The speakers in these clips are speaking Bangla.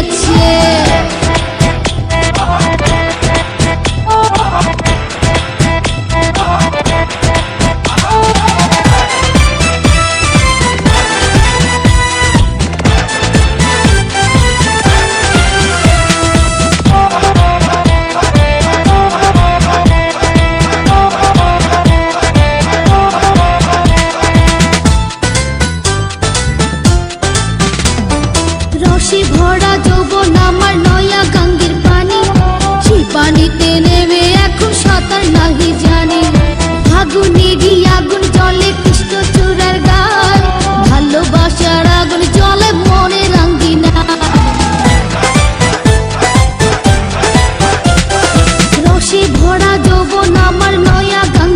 রসে আমার নয়া গাঙ্গের পানি সেই পানিতে নেমে এখন সাঁতার নাহি জানি। আগুনেরই আগুন জলে কৃষ্ণ চূড়ার গান। ভালোবাসার আগুন জলে মনে রাঙ্গি না রসে ভরা যৌবন আমার নয়া গাঙ্গের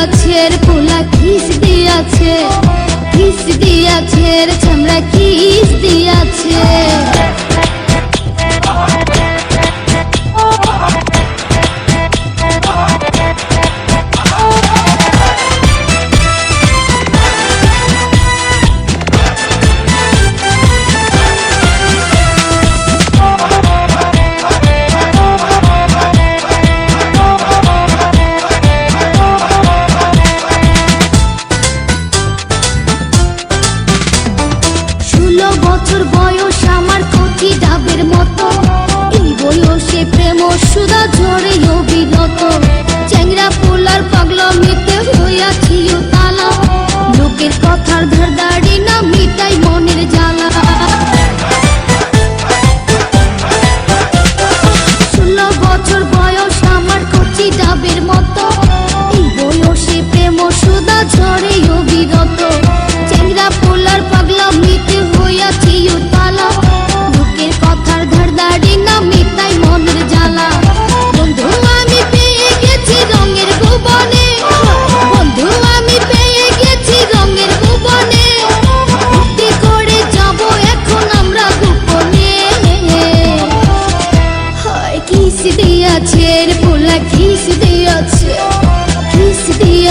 দিয়াছে রে পোলা কিস দিয়াছে কিস দিয়াছে রে চামড়া কিস দিয়াছে।